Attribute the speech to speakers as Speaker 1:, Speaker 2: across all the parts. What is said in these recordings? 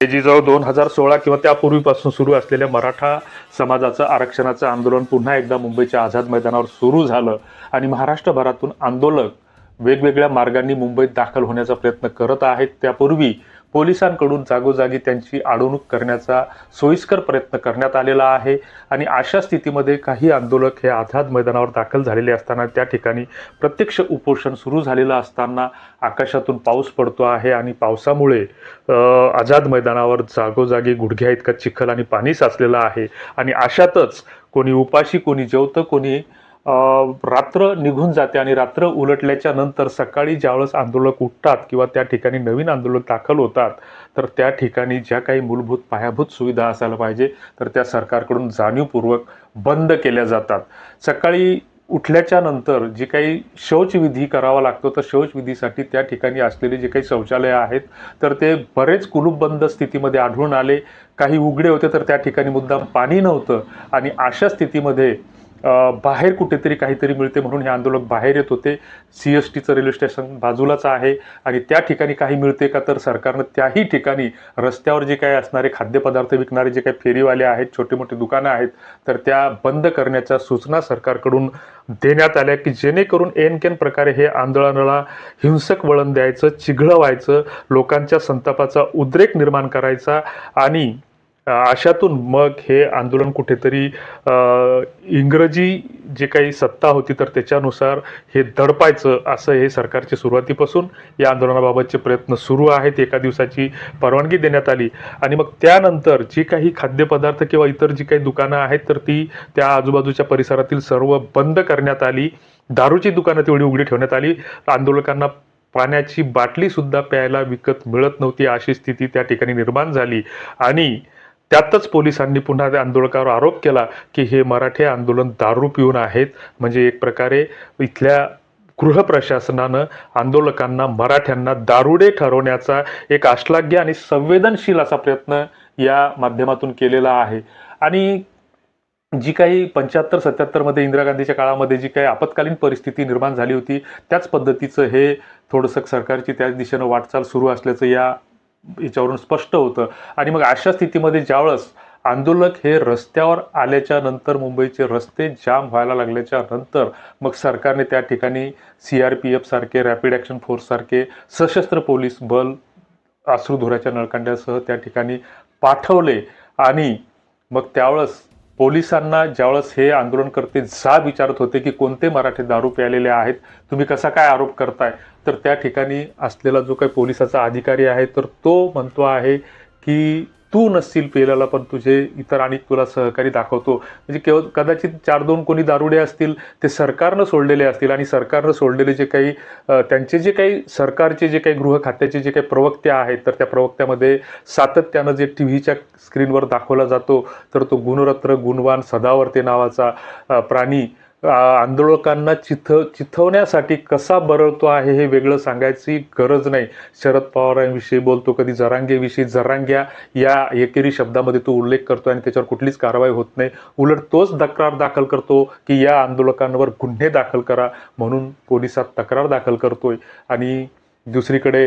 Speaker 1: जिजाऊ दोन हजार सोळा किंवा त्यापूर्वीपासून सुरू असलेल्या मराठा समाजाचं आरक्षणाचं आंदोलन पुन्हा एकदा मुंबईच्या आझाद मैदानावर सुरू झालं आणि महाराष्ट्रभरातून आंदोलक वेगवेगळ्या मार्गांनी मुंबईत दाखल होण्याचा प्रयत्न करत आहेत. त्यापूर्वी पोलिसांकडून जागोजागी त्यांची अडवणूक करण्याचा सोयीस्कर प्रयत्न करण्यात आलेला आहे. आणि अशा स्थितीमध्ये काही आंदोलक हे आझाद मैदानावर दाखल झालेले असताना त्या ठिकाणी प्रत्यक्ष उपोषण सुरू झालेलं असताना आकाशातून पाऊस पडतो आहे आणि पावसामुळे आझाद मैदानावर जागोजागी गुडघ्या इतका चिखल आणि पाणी साचलेलं आहे. आणि अशातच कोणी उपाशी कोणी जेवतं कोणी रात्र निघून जाते आणि रात्र उलटल्याच्या नंतर सकाळी ज्यावेळेस आंदोलक उठतात किंवा त्या ठिकाणी नवीन आंदोलक दाखल होतात तर त्या ठिकाणी ज्या काही मूलभूत पायाभूत सुविधा असायला पाहिजे तर त्या सरकारकडून जाणीवपूर्वक बंद केल्या जातात. सकाळी उठल्याच्या नंतर जी काही शौचविधी करावा लागतो तर शौचविधीसाठी त्या ठिकाणी असलेले जे काही शौचालय आहेत तर ते बरेच कुलूपबंद स्थितीमध्ये आढळून आले. काही उघडे होते तर त्या ठिकाणी मुद्दाम पाणी नव्हतं आणि अशा स्थितीमध्ये बाहेर कुठेतरी काहीतरी मिळते म्हणून हे आंदोलक बाहेर येत होते. सी एस टीचं रेल्वे स्टेशन बाजूलाच आहे आणि त्या ठिकाणी काही मिळते का तर सरकारनं त्याही ठिकाणी रस्त्यावर जे काही असणारे खाद्यपदार्थ विकणारे जे काही फेरीवाले आहेत छोटे मोठे दुकानं आहेत तर त्या बंद करण्याच्या सूचना सरकारकडून देण्यात आल्या की जेणेकरून एन केन प्रकारे हे आंदोलनाला हिंसक वळण द्यायचं चिघळवायचं लोकांच्या संतापाचा उद्रेक निर्माण करायचा आणि अशातून मग हे आंदोलन कुठेतरी इंग्रजी जे काही सत्ता होती तर त्याच्यानुसार हे दडपायचं असं हे सरकारचे सुरुवातीपासून या आंदोलनाबाबतचे प्रयत्न सुरू आहेत. एका दिवसाची परवानगी देण्यात आली. आणि मग त्यानंतर जी काही खाद्यपदार्थ किंवा इतर जी काही दुकानं आहेत तर ती त्या आजूबाजूच्या परिसरातील सर्व बंद करण्यात आली. दारूची दुकानं तेवढी उघडी ठेवण्यात आली. आंदोलकांना पाण्याची बाटलीसुद्धा प्यायला विकत मिळत नव्हती. अशी स्थिती त्या ठिकाणी निर्माण झाली. आणि त्यातच पोलिसांनी पुन्हा त्या आंदोलकावर आरोप केला की हे मराठे आंदोलन दारू पिऊन आहेत. म्हणजे एक प्रकारे इथल्या गृह प्रशासनानं आंदोलकांना मराठ्यांना दारुडे ठरवण्याचा एक आश्लाघ्य आणि संवेदनशील असा प्रयत्न या माध्यमातून केलेला आहे. आणि जी काही पंच्याहत्तर सत्याहत्तरमध्ये इंदिरा गांधीच्या काळामध्ये जी काही आपत्कालीन परिस्थिती निर्माण झाली होती त्याच पद्धतीचं हे थोडंसं सरकारची त्याच दिशेनं वाटचाल सुरू असल्याचं या याच्यावरून स्पष्ट होतं. आणि मग अशा स्थितीमध्ये ज्यावेळेस आंदोलक हे रस्त्यावर आल्याच्यानंतर मुंबईचे रस्ते जाम व्हायला लागल्याच्या नंतर मग सरकारने त्या ठिकाणी सी आर पी एफ सारखे रॅपिड ॲक्शन फोर्स सारखे सशस्त्र पोलीस बल अश्रुधुराच्या नळकांड्यासह त्या ठिकाणी पाठवले. आणि मग त्यावेळेस पोलिसांना ज्यावेळेस हे आंदोलनकर्ते जाब विचारत होते की कोणते मराठी दारू प्यालेले आहेत तुम्ही कसा काय आरोप करताय? तर त्या ठिकाणी असलेला जो काही पोलिसाचा अधिकारी आहे तर तो म्हणतो आहे की तू नसशील पेलेला पण तुझे इतर आणि तुला सहकारी दाखवतो. म्हणजे केवळ कदाचित चार दोन कोणी दारुडे असतील ते सरकारनं सोडलेले असतील आणि सरकारनं सोडलेले जे काही त्यांचे जे काही सरकारचे जे काही गृह खात्याचे जे काही प्रवक्ते आहेत तर त्या प्रवक्त्यामध्ये सातत्यानं जे टी व्हीच्या स्क्रीनवर दाखवला जातो तर तो गुणरत्न गुणवान सदावर्ते नावाचा प्राणी आंदोलकांना चिथ चिथवण्यासाठी कसा बरळतो आहे हे वेगळं सांगायची गरज नाही. शरद पवारांविषयी बोलतो कधी जरांगेविषयी जरांग्या या एकेरी शब्दामध्ये तो उल्लेख करतो आणि त्याच्यावर कुठलीच कारवाई होत नाही. उलट तोच तक्रार दाखल करतो की या आंदोलकांवर गुन्हे दाखल करा म्हणून पोलिसात तक्रार दाखल करतोय. आणि दुसरीकडे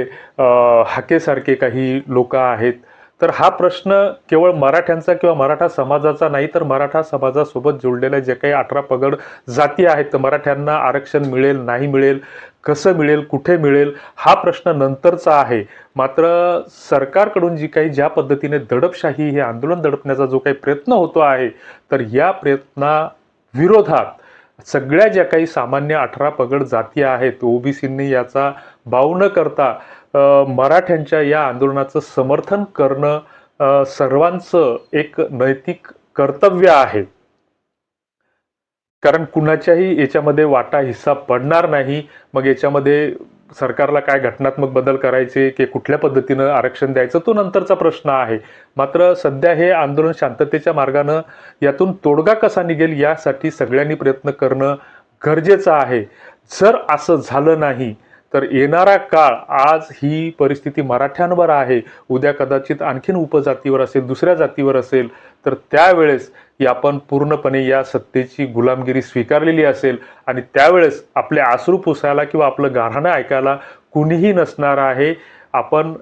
Speaker 1: हाकेसारखे काही लोक आहेत तर हा प्रश्न केवळ मराठ्यांचा किंवा मराठा समाजाचा नाही तर मराठा समाजासोबत जोडलेल्या जे काही अठरा पगड जाती आहेत तर मराठ्यांना आरक्षण मिळेल नाही मिळेल कसं मिळेल कुठे मिळेल हा प्रश्न नंतरचा आहे. मात्र सरकारकडून जी काही ज्या पद्धतीने दडपशाही हे आंदोलन दडपण्याचा जो काही प्रयत्न होतो आहे तर या प्रयत्नाविरोधात सगळ्या ज्या काही सामान्य अठरा पगड जाती आहेत ओबीसींनी याचा भाव न करता मराठ्यांच्या या आंदोलनाचं समर्थन करणं सर्वांचं एक नैतिक कर्तव्य आहे. कारण कुणाच्याही याच्यामध्ये वाटा हिस्सा पडणार नाही. मग याच्यामध्ये सरकारला काय घटनात्मक बदल करायचे की कुठल्या पद्धतीनं आरक्षण द्यायचं तो नंतरचा प्रश्न आहे. मात्र सध्या हे आंदोलन शांततेच्या मार्गानं यातून तोडगा कसा निघेल यासाठी सगळ्यांनी प्रयत्न करणं गरजेचं आहे. जर असं झालं नाही तर येणारा काळ आज ही परिस्थिती मराठ्यांवर आहे. उद्या कदाचित आणखीन उपजातीवर असेल दुसऱ्या जातीवर असेल तर त्यावेळेस ही आपण पूर्णपणे या सत्तेची गुलामगिरी स्वीकारलेली असेल आणि त्यावेळेस आपले आसरू पुसायला किंवा आपलं गाऱ्हाणं ऐकायला कुणीही नसणार आहे. आपण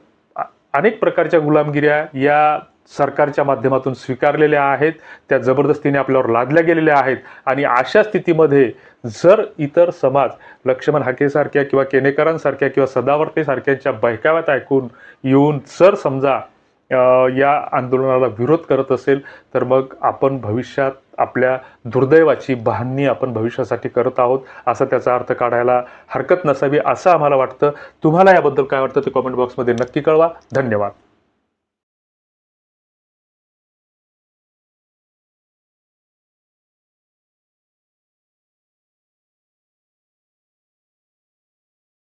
Speaker 1: अनेक प्रकारच्या गुलामगिऱ्या या सरकारच्या माध्यमातून स्वीकारलेल्या आहेत त्या जबरदस्तीने आपल्यावर लादल्या गेलेल्या आहेत आणि अशा स्थितीमध्ये जर इतर समाज लक्ष्मण हाकेसारख्या किंवा केनेकरांसारख्या किंवा सदावर्तेसारख्यांच्या बहकाव्यात ऐकून येऊन जर समजा या आंदोलनाला विरोध करत असेल तर मग आपण भविष्यात आपल्या दुर्दैवाची बहान्नी आपण भविष्यासाठी करत आहोत असा त्याचा अर्थ काढायला हरकत नसावी असं आम्हाला वाटतं. तुम्हाला याबद्दल काय वाटतं ते कॉमेंट बॉक्समध्ये नक्की कळवा. धन्यवाद.